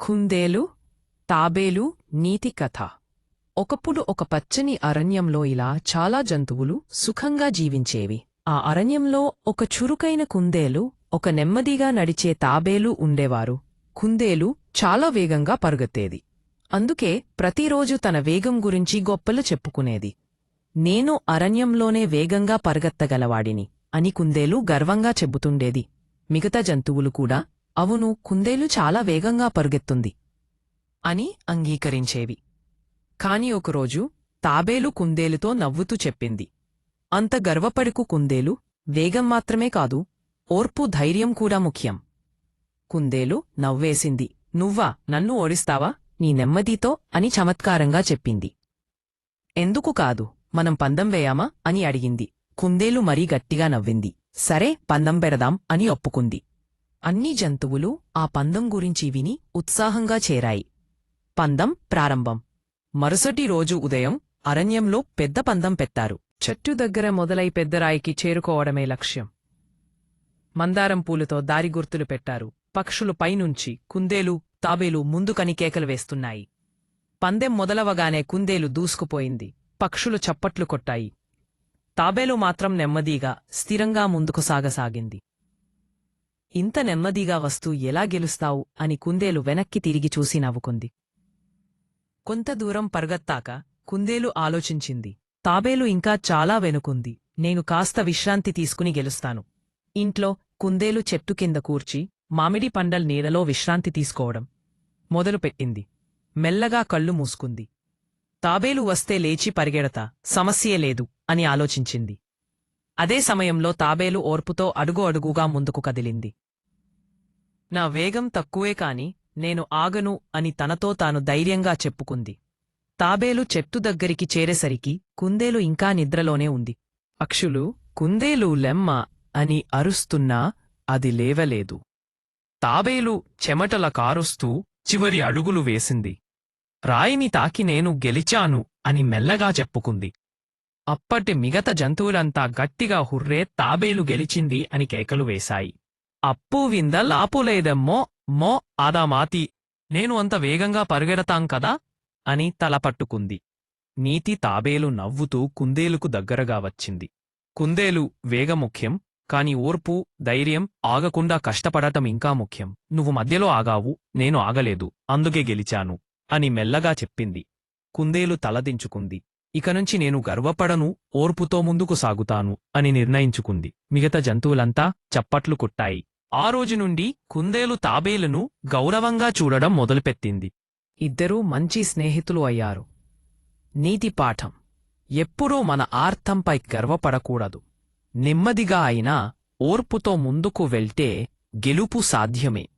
కుందేలు తాబేలు నీతి కథ. ఒకప్పుడు ఒక పచ్చని అరణ్యంలో ఇలా చాలా జంతువులు సుఖంగా జీవించేవి. ఆ అరణ్యంలో ఒక చురుకైన కుందేలు ఒక నెమ్మదిగా నడిచే తాబేలు ఉండేవారు. కుందేలు చాలా వేగంగా పరుగెత్తేది. అందుకే ప్రతిరోజు తన వేగం గురించి గొప్పలు చెప్పుకునేది. నేను అరణ్యంలోనే వేగంగా పరుగెత్తగలవాడిని అని కుందేలు గర్వంగా చెబుతుండేది. మిగతా జంతువులు కూడా అవును కుందేలు చాలా వేగంగా పరుగెత్తుంది అని అంగీకరించేవి. కాని ఒకరోజు తాబేలు కుందేలుతో నవ్వుతూ చెప్పింది. అంత గర్వపడుకు కుందేలు వేగం మాత్రమే కాదు ఓర్పు ధైర్యం కూడా ముఖ్యం. కుందేలు నవ్వేసింది. నువ్వా నన్ను ఓడిస్తావా? నీ నెమ్మదితో అని చమత్కారంగా చెప్పింది. ఎందుకు కాదు మనం పందం వేయామా? అని అడిగింది. కుందేలు మరీ గట్టిగా నవ్వింది. సరే పందం పెడదాం అని ఒప్పుకుంది. అన్ని జంతువులు ఆ పందం గురించి విని ఉత్సాహంగా చేరాయి. పందం ప్రారంభం. మరుసటి రోజు ఉదయం అరణ్యంలో పెద్ద పందం పెట్టారు. చెట్టు దగ్గర మొదలై పెద్దరాయికి చేరుకోవడమే లక్ష్యం. మందారం పూలతో దారి గుర్తులు పెట్టారు. పక్షులు పైనుంచి కుందేలు తాబేలు ముందుకని కేకలు వేస్తున్నాయి. పందెం మొదలవగానే కుందేలు దూసుకుపోయింది. పక్షులు చప్పట్లు కొట్టాయి. తాబేలు మాత్రం నెమ్మదిగా స్థిరంగా ముందుకు సాగసాగింది. ఇంత నెమ్మదిగా వస్తూ ఎలా గెలుస్తావు? అని కుందేలు వెనక్కి తిరిగి చూసి నవ్వుకుంది. కొంత దూరం పరుగత్తాక కుందేలు ఆలోచించింది. తాబేలు ఇంకా చాలా వెనుకుంది. నేను కాస్త విశ్రాంతి తీసుకుని గెలుస్తాను. ఇంట్లో కుందేలు చెట్టు కింద కూర్చి మామిడి పండల్ నీడలో విశ్రాంతి తీసుకోవడం మొదలుపెట్టింది మెల్లగా కళ్ళు మూసుకుంది. తాబేలు వస్తే లేచి పరిగెడతా సమస్యే లేదు అని ఆలోచించింది. అదే సమయంలో తాబేలు ఓర్పుతో అడుగు అడుగుగా ముందుకు కదిలింది. నా వేగం తక్కువే కాని నేను ఆగను అని తనతో తాను ధైర్యంగా చెప్పుకుంది. తాబేలు చెట్టు దగ్గరికి చేరేసరికి కుందేలు ఇంకా నిద్రలోనే ఉంది. పక్షులు కుందేలు లెమ్మ అని అరుస్తున్నా అది లేవలేదు. తాబేలు చెమటల కారుస్తూ చివరి అడుగులు వేసింది. రాయిని తాకి నేను గెలిచాను అని మెల్లగా చెప్పుకుంది. అప్పటి మిగతా జంతువులంతా గట్టిగా హుర్రే తాబేలు గెలిచింది అని కేకలు వేశాయి. అప్పు వింద లాపులేదమ్మో మో ఆదా మాతి. నేను అంత వేగంగా పరుగెడతాం కదా? అని తల పట్టుకుంది. నీతి తాబేలు నవ్వుతూ కుందేలుకు దగ్గరగా వచ్చింది. కుందేలు వేగముఖ్యం కాని ఓర్పు ధైర్యం ఆగకుండా కష్టపడటం ఇంకా ముఖ్యం. నువ్వు మధ్యలో ఆగావు నేను ఆగలేదు అందుకే గెలిచాను అని మెల్లగా చెప్పింది. కుందేలు తలదించుకుంది. ఇకనుంచి నేను గర్వపడను ఓర్పుతో ముందుకు సాగుతాను అని నిర్ణయించుకుంది. మిగతా జంతువులంతా చప్పట్లు కొట్టాయి. ఆ రోజు నుండి కుందేలు తాబేలును గౌరవంగా చూడడం మొదలుపెట్టింది. ఇద్దరూ మంచి స్నేహితులు అయ్యారు. నీతి పాఠం. ఎప్పుడూ మన ఆర్థంపై గర్వపడకూడదు. నెమ్మదిగా అయినా ఓర్పుతో ముందుకు వెళ్తే గెలుపు సాధ్యమే.